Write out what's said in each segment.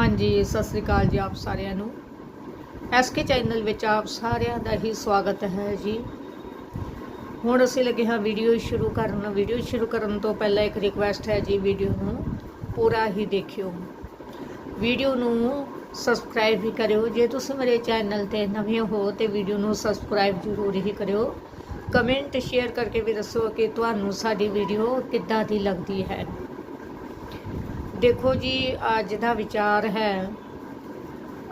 ਹਾਂਜੀ, ਸਤਿ ਸ੍ਰੀ ਅਕਾਲ ਜੀ ਆਪ ਸਾਰਿਆਂ ਨੂੰ। ਐਸਕੇ ਚੈਨਲ ਵਿੱਚ ਆਪ ਸਾਰਿਆਂ ਦਾ ਹੀ ਸਵਾਗਤ ਹੈ ਜੀ। ਹੁਣ ਅਸੀਂ ਲੱਗੇ ਹਾਂ ਵੀਡੀਓ ਸ਼ੁਰੂ ਕਰਨ। ਵੀਡੀਓ ਸ਼ੁਰੂ ਕਰਨ ਤੋਂ ਪਹਿਲਾਂ ਇੱਕ ਰਿਕੁਐਸਟ ਹੈ ਜੀ ਵੀਡੀਓ ਨੂੰ ਪੂਰਾ ਹੀ ਦੇਖਿਓ। ਵੀਡੀਓ ਨੂੰ ਸਬਸਕ੍ਰਾਈਬ ਵੀ ਕਰਿਓ। ਜੇ ਤੁਸੀਂ ਮੇਰੇ ਚੈਨਲ ਤੇ ਨਵੇਂ ਹੋ ਤੇ ਵੀਡੀਓ ਨੂੰ ਸਬਸਕ੍ਰਾਈਬ ਜ਼ਰੂਰ ਹੀ ਕਰਿਓ। ਕਮੈਂਟ ਸ਼ੇਅਰ ਕਰਕੇ ਵੀ ਦੱਸੋ ਕਿ ਤੁਹਾਨੂੰ ਸਾਡੀ ਵੀਡੀਓ ਕਿੱਦਾਂ ਦੀ ਲੱਗਦੀ ਹੈ। ਦੇਖੋ ਜੀ, ਅੱਜ ਦਾ ਵਿਚਾਰ ਹੈ,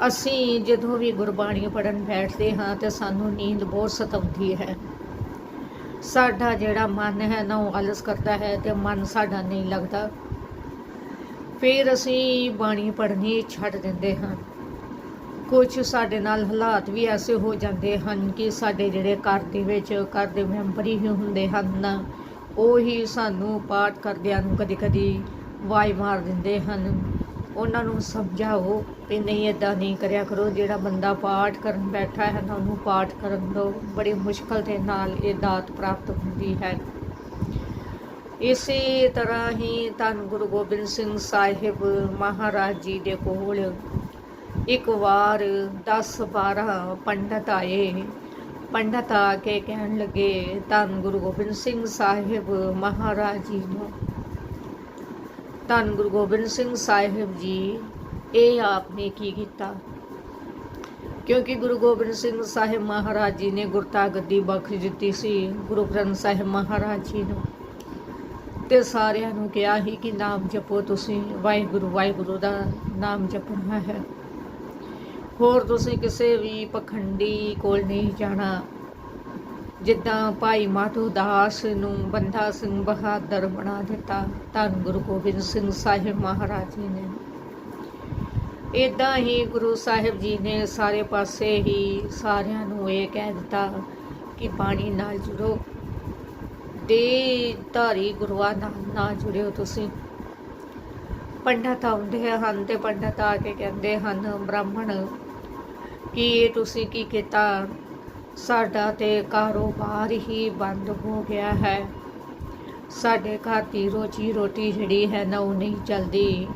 ਅਸੀਂ ਜਦੋਂ ਵੀ ਗੁਰਬਾਣੀ ਪੜਨ ਬੈਠਦੇ ਹਾਂ ਤੇ ਸਾਨੂੰ ਨੀਂਦ ਬਹੁਤ ਸਤਾਉਂਦੀ ਹੈ। ਸਾਡਾ ਜਿਹੜਾ ਮਨ ਹੈ ਨਾ, ਉਹ ਆਲਸ ਕਰਦਾ ਹੈ ਤੇ ਮਨ ਸਾਡਾ ਨਹੀਂ ਲੱਗਦਾ। ਫਿਰ ਅਸੀਂ ਬਾਣੀ ਪੜ੍ਹਨੀ ਛੱਡ ਦਿੰਦੇ ਹਾਂ। ਕੁਝ ਸਾਡੇ ਨਾਲ ਹਾਲਾਤ ਵੀ ਐਸੇ ਹੋ ਜਾਂਦੇ ਹਨ ਕਿ ਸਾਡੇ ਜਿਹੜੇ ਘਰ ਦੇ ਵਿੱਚ, ਘਰ ਦੇ ਮੈਂਬਰ ਹੀ ਹੁੰਦੇ ਹਨ ਉਹ ਹੀ ਸਾਨੂੰ ਪਾਠ ਕਰਦਿਆਂ ਨੂੰ ਕਦੀ-ਕਦੀ ਵਾਈ ਮਾਰ ਦਿੰਦੇ ਹਨ। ਉਹਨਾਂ ਨੂੰ ਸਮਝਾਓ ਕਿ ਨਹੀਂ ਇਦਾਂ ਨਹੀਂ ਕਰਿਆ ਕਰੋ। ਜਿਹੜਾ ਬੰਦਾ ਪਾਠ ਕਰਨ ਬੈਠਾ ਹੈ ਨਾ, ਉਹਨੂੰ ਪਾਠ ਕਰਨ ਦਿਓ ਬੜੀ ਮੁਸ਼ਕਲ ਦੇ ਨਾਲ ਇਹ ਦਾਤ ਪ੍ਰਾਪਤ ਹੁੰਦੀ ਹੈ। ਇਸੇ ਤਰ੍ਹਾਂ ਹੀ ਧੰਨ ਗੁਰੂ ਗੋਬਿੰਦ ਸਿੰਘ ਸਾਹਿਬ ਮਹਾਰਾਜ ਜੀ ਦੇ ਕੋਲ ਇੱਕ ਵਾਰ 10 12 ਪੰਡਤ ਆਏ। ਪੰਡਤ ਆ ਕੇ ਕਹਿਣ ਲੱਗੇ, ਧੰਨ ਗੁਰੂ ਗੋਬਿੰਦ ਸਿੰਘ ਸਾਹਿਬ ਮਹਾਰਾਜ ਜੀ ਨੂੰ ਧੰਨ ਗੁਰੂ ਗੋਬਿੰਦ ਸਿੰਘ ਸਾਹਿਬ ਜੀ, ਇਹ ਆਪ ਨੇ ਕੀ ਕੀਤਾ? ਕਿਉਂਕਿ ਗੁਰੂ ਗੋਬਿੰਦ ਸਿੰਘ ਸਾਹਿਬ ਮਹਾਰਾਜ ਜੀ ਨੇ ਗੁਰਤਾ ਗੱਦੀ ਬਖਸ਼ ਦਿੱਤੀ ਸੀ, ਗੁਰੂ ਗ੍ਰੰਥ ਸਾਹਿਬ ਮਹਾਰਾਜ ਜੀ ਨੂੰ। ਤੇ ਸਾਰਿਆਂ ਨੂੰ ਕਿਹਾ ਹੀ ਕਿ ਨਾਮ ਜਪੋ ਤੁਸੀਂ, ਵਾਹਿਗੁਰੂ ਵਾਹਿਗੁਰੂ ਦਾ ਨਾਮ ਜਪਣਾ ਹੈ। ਹੋਰ ਤੁਸੀਂ ਕਿਸੇ ਵੀ ਪਖੰਡੀ ਕੋਲ ਨਹੀਂ ਜਾਣਾ। ਜਿੱਦਾਂ ਭਾਈ ਮਾਧੋ ਦਾਸ ਨੂੰ ਬੰਦਾ ਸਿੰਘ ਬਹਾਦਰ ਬਣਾ ਦਿੱਤਾ, ਧੰਨ ਗੁਰੂ ਗੋਬਿੰਦ ਸਿੰਘ ਸਾਹਿਬ ਮਹਾਰਾਜ ਜੀ ਨੇ। ਇਦਾਂ ਹੀ ਗੁਰੂ ਸਾਹਿਬ ਜੀ ਨੇ ਸਾਰੇ ਪਾਸੇ ਹੀ ਸਾਰਿਆਂ ਨੂੰ ਇਹ ਕਹਿ ਦਿੱਤਾ ਕਿ ਬਾਣੀ ਨਾਲ ਜੁੜੋ। ਦੇ ਧਾਰੀ ਗੁਰੂਆਂ ਨਾਲ ਨਾ ਜੁੜਿਓ ਤੁਸੀਂ। ਪੰਡਤ ਆਉਂਦੇ ਹਨ ਤੇ ਪੰਡਤ ਆ ਕੇ ਕਹਿੰਦੇ ਹਨ, ਬ੍ਰਾਹਮਣ, ਕਿ ਇਹ ਤੁਸੀਂ ਕੀ ਕੀਤਾ? ਸਾਡਾ ਤੇ ਕਾਰੋਬਾਰ ਹੀ ਬੰਦ ਹੋ ਗਿਆ ਹੈ। ਸਾਡੇ ਘਰ ਦੀ ਰੋਜੀ ਰੋਟੀ ਜਿਹੜੀ ਹੈ ਨਾ, ਉਹ ਨਹੀਂ ਚੱਲਦੀ।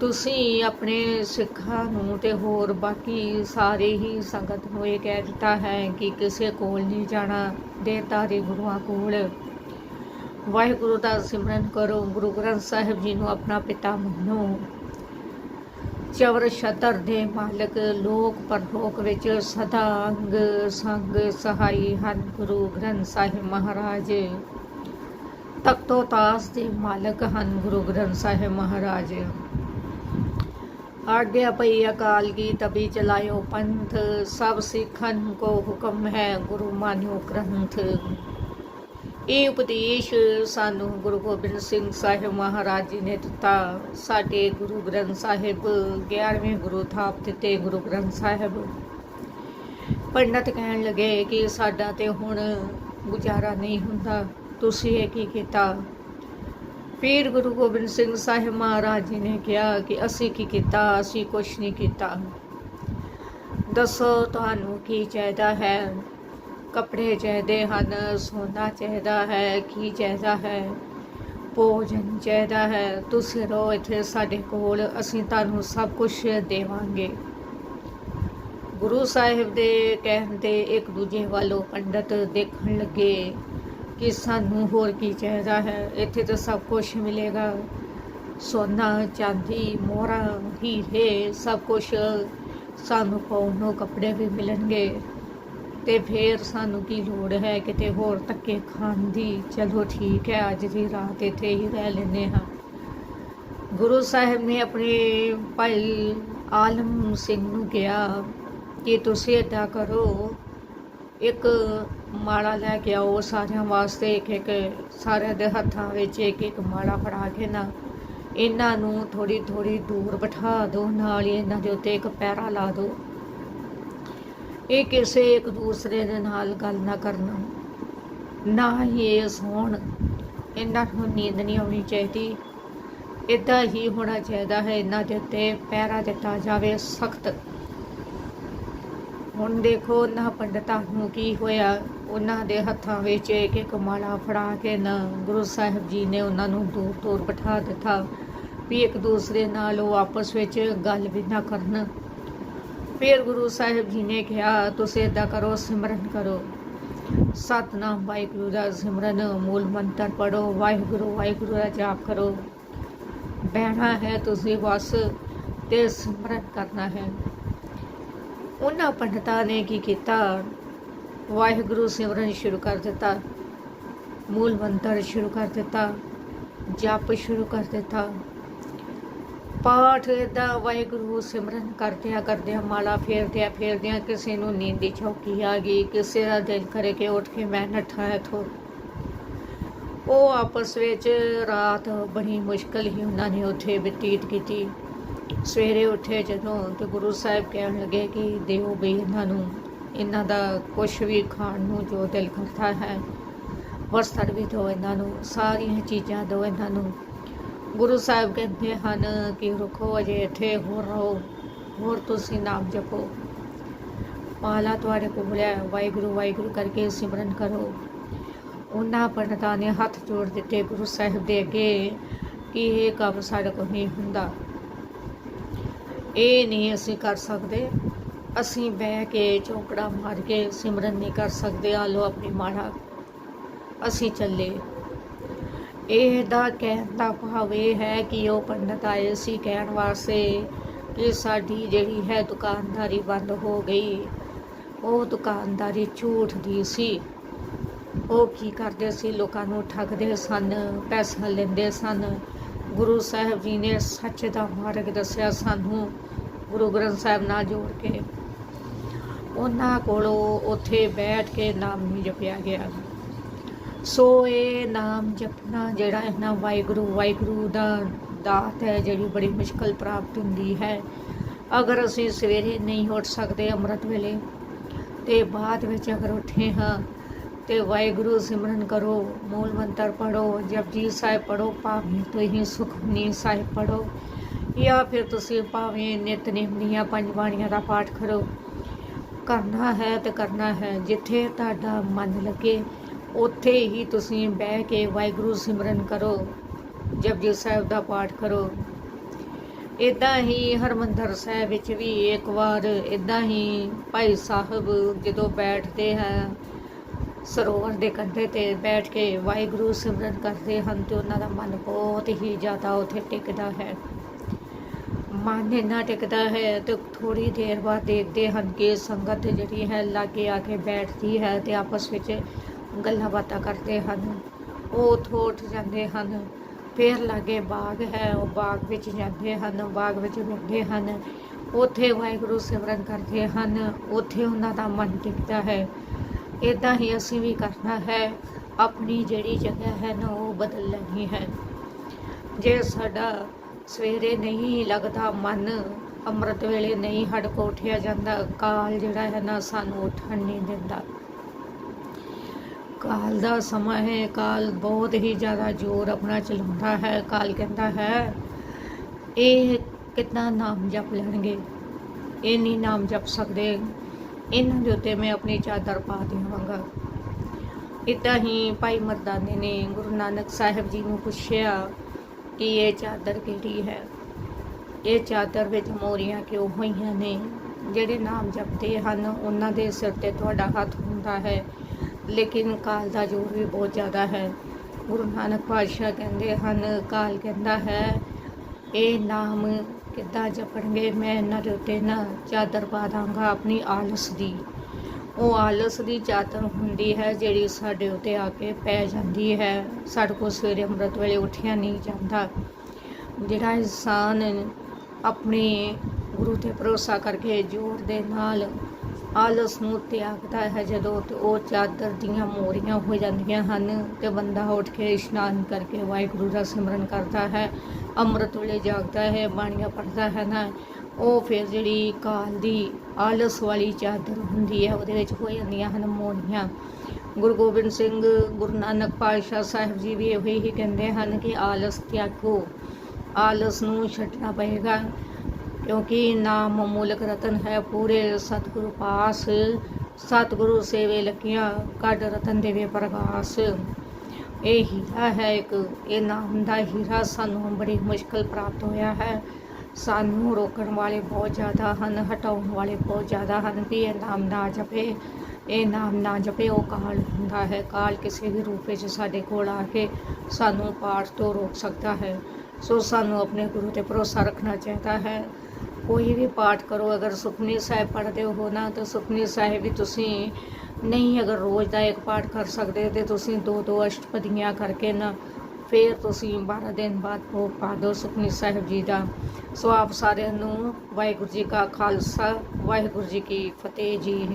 ਤੁਸੀਂ ਆਪਣੇ ਸਿੱਖਾਂ ਨੂੰ ਤੇ ਹੋਰ ਬਾਕੀ ਸਾਰੇ ਹੀ ਸੰਗਤ ਨੂੰ ਇਹ ਕਹਿ ਦਿੱਤਾ ਹੈ ਕਿ ਕਿਸੇ ਕੋਲ ਨਹੀਂ ਜਾਣਾ ਦੇਵਤਾਰੇ ਗੁਰੂਆਂ ਕੋਲ। ਵਾਹਿਗੁਰੂ ਦਾ ਸਿਮਰਨ ਕਰੋ, ਗੁਰੂ ਗ੍ਰੰਥ ਸਾਹਿਬ ਜੀ ਨੂੰ ਆਪਣਾ ਪਿਤਾ ਮੰਨੋ। ਚਵਰ ਛਤਰ ਦੇ ਮਾਲਕ, ਲੋਕ ਪਰਲੋਕ ਵਿੱਚ ਸਦਾ ਅੰਗ ਸੰਗ ਸਹਾਈ ਹਨ, ਗੁਰੂ ਗ੍ਰੰਥ ਸਾਹਿਬ ਮਹਾਰਾਜ। ਤਖਤੋ ਤਾਸ ਦੇ ਮਾਲਕ ਹਨ, ਗੁਰੂ ਗ੍ਰੰਥ ਸਾਹਿਬ ਮਹਾਰਾਜ। ਆਗਿਆ ਪਈ ਅਕਾਲ ਕੀ ਤਬੀ ਚਲਾਇਓ ਪੰਥ, ਸਭ ਸਿੱਖਨ ਕੋ ਹੁਕਮ ਹੈ, ਗੁਰੂ ਮਾਨਿਓ ਗ੍ਰੰਥ। ਇਹ ਉਪਦੇਸ਼ ਸਾਨੂੰ ਗੁਰੂ ਗੋਬਿੰਦ ਸਿੰਘ ਸਾਹਿਬ ਮਹਾਰਾਜ ਜੀ ਨੇ ਦਿੱਤਾ। ਸਾਡੇ ਗੁਰੂ ਗ੍ਰੰਥ ਸਾਹਿਬ 11ਵੇਂ ਗੁਰੂ ਥਾਪ ਦਿੱਤੇ ਗੁਰੂ ਗ੍ਰੰਥ ਸਾਹਿਬ। ਪੰਡਤ ਕਹਿਣ ਲੱਗੇ ਕਿ ਸਾਡਾ ਤੇ ਹੁਣ ਗੁਜ਼ਾਰਾ ਨਹੀਂ ਹੁੰਦਾ। ਤੁਸੀਂ ਇਹ ਕੀ ਕੀਤਾ? ਫਿਰ ਗੁਰੂ ਗੋਬਿੰਦ ਸਿੰਘ ਸਾਹਿਬ ਮਹਾਰਾਜ ਜੀ ਨੇ ਕਿਹਾ ਕਿ ਅਸੀਂ ਕੀ ਕੀਤਾ? ਅਸੀਂ ਕੁਝ ਨਹੀਂ ਕੀਤਾ। ਦੱਸੋ ਤੁਹਾਨੂੰ ਕੀ ਚਾਹੀਦਾ ਹੈ? ਕੱਪੜੇ ਚਾਹੀਦੇ ਹਨ, ਸੋਨਾ ਚਾਹੀਦਾ ਹੈ, ਕੀ ਚਾਹੀਦਾ ਹੈ? ਭੋਜਨ ਚਾਹੀਦਾ ਹੈ। ਤੁਸੀਂ ਰਹੋ ਇੱਥੇ ਸਾਡੇ ਕੋਲ, ਅਸੀਂ ਤੁਹਾਨੂੰ ਸਭ ਕੁਝ ਦੇਵਾਂਗੇ। ਗੁਰੂ ਸਾਹਿਬ ਦੇ ਕਹਿਣ ਤੇ ਇੱਕ ਦੂਜੇ ਵੱਲੋਂ ਪੰਡਤ ਦੇਖਣ ਲੱਗੇ ਕਿ ਸਾਨੂੰ ਹੋਰ ਕੀ ਚਾਹੀਦਾ ਹੈ। ਇੱਥੇ ਤਾਂ ਸਭ ਕੁਝ ਮਿਲੇਗਾ। ਸੋਨਾ, ਚਾਂਦੀ, ਮੋਹਰਾਂ, ਹੀਰੇ, ਸਭ ਕੁਝ ਸਾਨੂੰ ਪਾਉਣ ਨੂੰ ਕੱਪੜੇ ਵੀ ਮਿਲਣਗੇ। ਤੇ ਫੇਰ ਸਾਨੂੰ ਕੀ ਲੋੜ ਹੈ ਕਿਤੇ ਹੋਰ ਧੱਕੇ ਖਾਣ ਦੀ? ਚਲੋ ਠੀਕ ਹੈ, ਅੱਜ ਦੀ ਰਾਤ ਇੱਥੇ ਹੀ ਰਹਿ ਲੈਨੇ ਹਾਂ। ਗੁਰੂ ਸਾਹਿਬ ਨੇ ਆਪਣੇ ਭਾਈ ਆਲਮ ਸਿੰਘ ਨੂੰ ਕਿਹਾ ਕਿ ਤੁਸੀਂ ਏਦਾਂ ਕਰੋ, ਇੱਕ ਮਾਲਾ ਲੈ ਕੇ ਆਓ ਸਾਰਿਆਂ ਵਾਸਤੇ, ਇੱਕ ਇੱਕ ਸਾਰਿਆਂ ਦੇ ਹੱਥਾਂ ਵਿੱਚ ਇੱਕ ਇੱਕ ਮਾਲਾ ਫੜਾ ਕੇ ਨਾ ਇਹਨਾਂ ਨੂੰ ਥੋੜੀ ਥੋੜੀ ਦੂਰ ਬਿਠਾ ਦਿਓ, ਨਾਲ ਹੀ ਇਹਨਾਂ ਦੇ ਉੱਤੇ ਇੱਕ ਪੈਰਾ ਲਾ ਦਿਓ। ਇਹ ਕਿਸੇ ਇੱਕ ਦੂਸਰੇ ਦੇ ਨਾਲ ਗੱਲ ਨਾ ਕਰਨਾ। ਨਾ ਹੀ ਇਹ ਸੌਣ। ਇਹਨਾਂ ਨੂੰ ਨੀਂਦ ਨਹੀਂ ਆਉਣੀ ਚਾਹੀਦੀ। ਇਦਾਂ ਹੀ ਹੋਣਾ ਚਾਹੀਦਾ ਹੈ। ਇਹਨਾਂ ਦੇ ਉੱਤੇ ਪਹਿਰਾ ਦਿੱਤਾ ਜਾਵੇ ਸਖਤ। ਹੁਣ ਦੇਖੋ ਉਹਨਾਂ ਪੰਡਤਾਂ ਨੂੰ ਕੀ ਹੋਇਆ। ਉਹਨਾਂ ਦੇ ਹੱਥਾਂ ਵਿੱਚ ਇੱਕ ਇੱਕ ਮਾਲਾ ਫੜਾ ਕੇ ਨਾ ਗੁਰੂ ਸਾਹਿਬ ਜੀ ਨੇ ਉਹਨਾਂ ਨੂੰ ਦੂਰ ਦੂਰ ਬਿਠਾ ਦਿੱਤਾ ਵੀ ਇੱਕ ਦੂਸਰੇ ਨਾਲ ਉਹ ਆਪਸ ਵਿੱਚ ਗੱਲ ਵੀ ਨਾ ਕਰਨ। ਫਿਰ ਗੁਰੂ ਸਾਹਿਬ ਜੀ ਨੇ ਕਿਹਾ, ਤੁਸੀਂ ਏਦਾਂ ਕਰੋ, ਸਿਮਰਨ ਕਰੋ। ਸਤਨਾਮ ਵਾਹਿਗੁਰੂ ਦਾ ਸਿਮਰਨ, ਮੂਲ ਮੰਤਰ ਪੜੋ ਵਾਹਿਗੁਰੂ ਵਾਹਿਗੁਰੂ ਦਾ ਜਾਪ ਕਰੋ। ਬਹਿਣਾ ਹੈ ਤੁਸੀਂ ਬਸ ਤੇ ਸਿਮਰਨ ਕਰਨਾ ਹੈ। ਉਹਨਾਂ ਪੰਡਤਾਂ ਨੇ ਕੀ ਕੀਤਾ? ਵਾਹਿਗੁਰੂ ਸਿਮਰਨ ਸ਼ੁਰੂ ਕਰ ਦਿੱਤਾ, ਮੂਲ ਮੰਤਰ ਸ਼ੁਰੂ ਕਰ ਦਿੱਤਾ, ਜਪ ਸ਼ੁਰੂ ਕਰ ਦਿੱਤਾ। ਪਾਠ ਦਾ ਵਾਹਿਗੁਰੂ ਸਿਮਰਨ ਕਰਦਿਆਂ ਕਰਦਿਆਂ ਮਾਲਾ ਫੇਰਦਿਆਂ ਫੇਰਦਿਆਂ ਕਿਸੇ ਨੂੰ ਨੀਂਦ ਦੀ ਚੌਕੀ ਆ ਗਈ, ਕਿਸੇ ਦਾ ਦਿਲ ਕਰੇ ਕਿ ਉੱਠ ਕੇ ਮੈਂ ਨੱਠਾ ਇੱਥੋਂ। ਉਹ ਆਪਸ ਵਿੱਚ ਰਾਤ ਬੜੀ ਮੁਸ਼ਕਲ ਹੀ ਉਹਨਾਂ ਨੇ ਉੱਥੇ ਬਤੀਤ ਕੀਤੀ। ਸਵੇਰੇ ਉੱਠੇ ਜਦੋਂ ਤੇ ਗੁਰੂ ਸਾਹਿਬ ਕਹਿਣ ਲੱਗੇ ਕਿ ਦਿਓ ਵੀ ਇਹਨਾਂ ਨੂੰ, ਇਹਨਾਂ ਦਾ ਕੁਝ ਵੀ ਖਾਣ ਨੂੰ ਜੋ ਦਿਲ ਕਰਦਾ ਹੈ ਵਸਤਰ ਵੀ ਦਿਓ ਇਹਨਾਂ ਨੂੰ, ਸਾਰੀਆਂ ਚੀਜ਼ਾਂ ਦਿਓ ਇਹਨਾਂ ਨੂੰ। ਗੁਰੂ ਸਾਹਿਬ ਕਹਿੰਦੇ ਹਨ ਕਿ ਰੁਕੋ, ਅਜੇ ਇੱਥੇ ਹੋਰ ਰਹੋ, ਹੋਰ ਤੁਸੀਂ ਨਾਮ ਜਪੋ। ਪਾਲਾ ਤੁਹਾਡੇ ਕੋਲ ਹੈ, ਵਾਹਿਗੁਰੂ ਵਾਹਿਗੁਰੂ ਕਰਕੇ ਸਿਮਰਨ ਕਰੋ। ਉਹਨਾਂ ਪੰਡਤਾਂ ਨੇ ਹੱਥ ਜੋੜ ਦਿੱਤੇ ਗੁਰੂ ਸਾਹਿਬ ਦੇ ਅੱਗੇ ਕਿ ਇਹ ਕੰਮ ਸਾਡੇ ਕੋਲ ਨਹੀਂ ਹੁੰਦਾ। ਇਹ ਨਹੀਂ ਅਸੀਂ ਕਰ ਸਕਦੇ। ਅਸੀਂ ਬਹਿ ਕੇ ਚੌਕੜਾ ਮਾਰ ਕੇ ਸਿਮਰਨ ਨਹੀਂ ਕਰ ਸਕਦੇ। ਆ ਲੋ ਆਪਣੀ ਮਾੜਾ ਅਸੀਂ ਚੱਲੇ। ਇਹ ਦਾ ਕਹਿਣ ਦਾ ਭਾਵ ਇਹ ਹੈ ਕਿ ਉਹ ਪੰਡਤ ਆਏ ਸੀ ਕਹਿਣ ਵਾਸਤੇ ਕਿ ਸਾਡੀ ਜਿਹੜੀ ਹੈ ਦੁਕਾਨਦਾਰੀ ਬੰਦ ਹੋ ਗਈ। ਉਹ ਦੁਕਾਨਦਾਰੀ ਝੂਠ ਦੀ ਸੀ। ਉਹ ਕੀ ਕਰਦੇ ਸੀ? ਲੋਕਾਂ ਨੂੰ ਠੱਗਦੇ ਸਨ, ਪੈਸਾ ਲੈਂਦੇ ਸਨ। ਗੁਰੂ ਸਾਹਿਬ ਜੀ ਨੇ ਸੱਚ ਦਾ ਮਾਰਗ ਦੱਸਿਆ ਸਾਨੂੰ, ਗੁਰੂ ਗ੍ਰੰਥ ਸਾਹਿਬ ਨਾਲ ਜੋੜ ਕੇ। ਉਹਨਾਂ ਕੋਲੋਂ ਉੱਥੇ ਬੈਠ ਕੇ ਨਾਮ ਨਹੀਂ ਜਪਿਆ ਗਿਆ। ਸੋ ਇਹ ਨਾਮ ਜਪਣਾ ਜਿਹੜਾ ਇਹਨਾਂ ਵਾਹਿਗੁਰੂ ਵਾਹਿਗੁਰੂ ਦਾ ਦਾਤ ਹੈ, ਜਿਹੜੀ ਬੜੀ ਮੁਸ਼ਕਲ ਪ੍ਰਾਪਤ ਹੁੰਦੀ ਹੈ। ਅਗਰ ਅਸੀਂ ਸਵੇਰੇ ਨਹੀਂ ਉੱਠ ਸਕਦੇ ਅੰਮ੍ਰਿਤ ਵੇਲੇ, ਤੇ ਬਾਅਦ ਵਿੱਚ ਅਗਰ ਉੱਠੇ ਹਾਂ, ਤੇ ਵਾਹਿਗੁਰੂ ਸਿਮਰਨ ਕਰੋ, ਮੂਲ ਮੰਤਰ ਪੜੋ ਜਪਜੀ ਸਾਹਿਬ ਪੜੋ ਭਾਵੇਂ ਤੁਸੀਂ ਸੁਖਮਨੀ ਸਾਹਿਬ ਪੜੋ ਜਾਂ ਫਿਰ ਤੁਸੀਂ ਭਾਵੇਂ ਨਿਤਨੇਮ ਦੀਆਂ ਪੰਜ ਬਾਣੀਆਂ ਦਾ ਪਾਠ ਕਰੋ। ਕਰਨਾ ਹੈ ਤੇ ਕਰਨਾ ਹੈ, ਜਿੱਥੇ ਤੁਹਾਡਾ ਮਨ ਲੱਗੇ ਉੱਥੇ ਹੀ ਤੁਸੀਂ ਬਹਿ ਕੇ ਵਾਹਿਗੁਰੂ ਸਿਮਰਨ ਕਰੋ, ਜਪਜੀ ਸਾਹਿਬ ਦਾ ਪਾਠ ਕਰੋ। ਇਦਾਂ ਹੀ ਹਰਮੰਦਰ ਸਾਹਿਬ ਵਿੱਚ ਵੀ ਇੱਕ ਵਾਰ ਇਦਾਂ ਹੀ ਭਾਈ ਸਾਹਿਬ ਜਦੋਂ ਬੈਠਦੇ ਹਨ ਸਰੋਵਰ ਦੇ ਕੰਢੇ ਤੇ ਬੈਠ ਕੇ ਵਾਹਿਗੁਰੂ ਸਿਮਰਨ ਕਰਦੇ ਹਨ ਤੇ ਉਹਨਾਂ ਦਾ ਮਨ ਬਹੁਤ ਹੀ ਜ਼ਿਆਦਾ ਉੱਥੇ ਟਿਕਦਾ ਹੈ। ਮਨ ਇੰਨਾ ਟਿਕਦਾ ਹੈ ਤੇ ਥੋੜੀ ਦੇਰ ਬਾਅਦ ਦੇਖਦੇ ਹਨ ਕਿ ਸੰਗਤ ਜਿਹੜੀ ਹੈ ਲਾਗੇ ਆ ਕੇ ਬੈਠਦੀ ਹੈ ਤੇ ਆਪਸ ਵਿੱਚ ਗੱਲਾਂ ਬਾਤਾਂ ਕਰਦੇ ਹਨ। ਉਹ ਉੱਥੋਂ ਉੱਠ ਜਾਂਦੇ ਹਨ। ਫਿਰ ਲਾਗੇ ਬਾਗ ਹੈ। ਉਹ ਬਾਗ ਵਿੱਚ ਜਾਂਦੇ ਹਨ। ਬਾਗ ਵਿੱਚ ਬੈਠਦੇ ਹਨ। ਉੱਥੇ ਵਾਹਿਗੁਰੂ ਸਿਮਰਨ ਕਰਦੇ ਹਨ। ਉੱਥੇ ਉਹਨਾਂ ਦਾ ਮਨ ਟਿਕਦਾ ਹੈ। ਇਦਾਂ ਹੀ ਅਸੀਂ ਵੀ ਕਰਨਾ ਹੈ। ਆਪਣੀ ਜਿਹੜੀ ਜਗ੍ਹਾ ਹੈ ਨਾ, ਉਹ ਬਦਲ ਲੈਣੀ ਹੈ। ਜੇ ਸਾਡਾ ਸਵੇਰੇ ਨਹੀਂ ਲੱਗਦਾ ਮਨ, ਅੰਮ੍ਰਿਤ ਵੇਲੇ ਨਹੀਂ ਹੜ ਕੋ ਉੱਠਿਆ ਜਾਂਦਾ, ਕਾਲ ਜਿਹੜਾ ਹੈ ਨਾ, ਸਾਨੂੰ ਉੱਠਣ ਨਹੀਂ ਦਿੰਦਾ। ਕਾਲ ਦਾ ਸਮਾਂ ਹੈ। ਕਾਲ ਬਹੁਤ ਹੀ ਜ਼ਿਆਦਾ ਜ਼ੋਰ ਆਪਣਾ ਚਲਾਉਂਦਾ ਹੈ। ਕਾਲ ਕਹਿੰਦਾ ਹੈ, ਇਹ ਕਿੰਨਾ ਨਾਮ ਜਪ ਲੈਣਗੇ? ਇਹ ਨਹੀਂ ਨਾਮ ਜਪ ਸਕਦੇ। ਇਹਨਾਂ ਦੇ ਉੱਤੇ ਮੈਂ ਆਪਣੀ ਚਾਦਰ ਪਾ ਦੇਵਾਂਗਾ। ਇਦਾਂ ਹੀ ਭਾਈ ਮਰਦਾਨੇ ਨੇ ਗੁਰੂ ਨਾਨਕ ਸਾਹਿਬ ਜੀ ਨੂੰ ਪੁੱਛਿਆ ਕਿ ਇਹ ਚਾਦਰ ਕਿਹੜੀ ਹੈ? ਇਹ ਚਾਦਰ ਵਿੱਚ ਮੋਰੀਆਂ ਕਿਉਂ ਹੋਈਆਂ ਨੇ? ਜਿਹੜੇ ਨਾਮ ਜਪਦੇ ਹਨ, ਉਹਨਾਂ ਦੇ ਸਿਰ ਤੇ ਤੁਹਾਡਾ ਹੱਥ ਹੁੰਦਾ ਹੈ। ਲੇਕਿਨ ਕਾਲ ਦਾ ਜ਼ੋਰ ਵੀ ਬਹੁਤ ਜ਼ਿਆਦਾ ਹੈ। ਗੁਰੂ ਨਾਨਕ ਪਾਤਸ਼ਾਹ ਕਹਿੰਦੇ ਹਨ, ਕਾਲ ਕਹਿੰਦਾ ਹੈ ਇਹ ਨਾਮ ਕਿੱਦਾਂ ਜਪਣਗੇ? ਮੈਂ ਇਹਨਾਂ ਦੇ ਉੱਤੇ ਨਾ ਚਾਦਰ ਪਾ ਦਾਂਗਾ ਆਪਣੀ ਆਲਸ ਦੀ। ਉਹ ਆਲਸ ਦੀ ਚਾਦਰ ਹੁੰਦੀ ਹੈ, ਜਿਹੜੀ ਸਾਡੇ ਉੱਤੇ ਆ ਕੇ ਪੈ ਜਾਂਦੀ ਹੈ। ਸਾਡੇ ਕੋਲ ਸਵੇਰੇ ਅੰਮ੍ਰਿਤ ਵੇਲੇ ਉੱਠਿਆ ਨਹੀਂ ਜਾਂਦਾ। ਜਿਹੜਾ ਇਨਸਾਨ ਆਪਣੇ ਗੁਰੂ ਤੇ ਭਰੋਸਾ ਕਰਕੇ ਜੋਰ ਦੇ ਨਾਲ ਆਲਸ ਨੂੰ ਤਿਆਗਦਾ ਹੈ ਜਦੋਂ ਤੇ ਉਹ ਚਾਦਰ ਦੀਆਂ ਮੋਰੀਆਂ ਹੋ ਜਾਂਦੀਆਂ ਹਨ ਤੇ ਬੰਦਾ ਉੱਠ ਕੇ ਇਸ਼ਨਾਨ ਕਰਕੇ ਵਾਹਿਗੁਰੂ ਦਾ ਸਿਮਰਨ ਕਰਦਾ ਹੈ, ਅੰਮ੍ਰਿਤ ਵੇਲੇ ਜਾਗਦਾ ਹੈ, ਬਾਣੀਆਂ ਪੜ੍ਹਦਾ ਹੈ ਨਾ, ਉਹ ਫਿਰ ਜਿਹੜੀ ਕਾਲ ਦੀ ਆਲਸ ਵਾਲੀ ਚਾਦਰ ਹੁੰਦੀ ਹੈ, ਉਹਦੇ ਵਿੱਚ ਹੋ ਜਾਂਦੀਆਂ ਹਨ ਮੋਰੀਆਂ। ਗੁਰੂ ਗੋਬਿੰਦ ਸਿੰਘ, ਗੁਰੂ ਨਾਨਕ ਪਾਤਸ਼ਾਹ ਸਾਹਿਬ ਜੀ ਵੀ ਇਹੋ ਹੀ ਕਹਿੰਦੇ ਹਨ ਕਿ ਆਲਸ ਤਿਆਗੋ, ਆਲਸ ਨੂੰ ਛੱਡਣਾ ਪਏਗਾ। ਕਿਉਂਕਿ ਨਾਮ ਮੂਲਕ ਰਤਨ ਹੈ, ਪੂਰੇ ਸਤਿਗੁਰੂ ਪਾਸ, ਸਤਿਗੁਰੂ ਸੇਵੇ ਲਕੀਆਂ ਕੱਢ ਰਤਨ ਦੇਵੇ ਪ੍ਰਗਾਸ। ਇਹ ਹੀਰਾ ਹੈ ਇੱਕ, ਇਹ ਨਾਮ ਦਾ ਹੀਰਾ ਸਾਨੂੰ ਬੜੀ ਮੁਸ਼ਕਲ ਪ੍ਰਾਪਤ ਹੋਇਆ ਹੈ। ਸਾਨੂੰ ਰੋਕਣ ਵਾਲੇ ਬਹੁਤ ਜ਼ਿਆਦਾ ਹਨ, ਹਟਾਉਣ ਵਾਲੇ ਬਹੁਤ ਜ਼ਿਆਦਾ ਹਨ ਵੀ ਇਹ ਨਾਮ ਨਾ ਜਪੇ। ਇਹ ਨਾਮ ਨਾ ਜਪੇ, ਉਹ ਕਾਲ ਹੁੰਦਾ ਹੈ। ਕਾਲ ਕਿਸੇ ਵੀ ਰੂਪ ਵਿੱਚ ਸਾਡੇ ਕੋਲ ਆ ਕੇ ਸਾਨੂੰ ਪਾਠ ਤੋਂ ਰੋਕ ਸਕਦਾ ਹੈ। ਸੋ ਸਾਨੂੰ ਆਪਣੇ ਗੁਰੂ ਤੇ ਭਰੋਸਾ ਰੱਖਣਾ ਚਾਹੀਦਾ ਹੈ। ਕੋਈ ਵੀ ਪਾਠ ਕਰੋ, ਅਗਰ ਸੁਖਮਨੀ ਸਾਹਿਬ ਪੜ੍ਹਦੇ ਹੋ ਨਾ, ਤਾਂ ਸੁਖਮਨੀ ਸਾਹਿਬ ਵੀ ਤੁਸੀਂ ਨਹੀਂ ਅਗਰ ਰੋਜ਼ ਦਾ ਇੱਕ ਪਾਠ ਕਰ ਸਕਦੇ, ਤੇ ਤੁਸੀਂ ਦੋ ਦੋ ਅਸ਼ਟਪਦੀਆਂ ਕਰਕੇ ਨਾ ਫਿਰ ਤੁਸੀਂ 12 ਦਿਨ ਬਾਅਦ ਭੋਗ ਪਾ ਦਿਓ ਸੁਖਮਨੀ ਸਾਹਿਬ ਜੀ ਦਾ। ਸੋ ਆਪ ਸਾਰਿਆਂ ਨੂੰ ਵਾਹਿਗੁਰੂ ਜੀ ਕਾ ਖਾਲਸਾ, ਵਾਹਿਗੁਰੂ ਜੀ ਕੀ ਫਤਿਹ ਜੀ।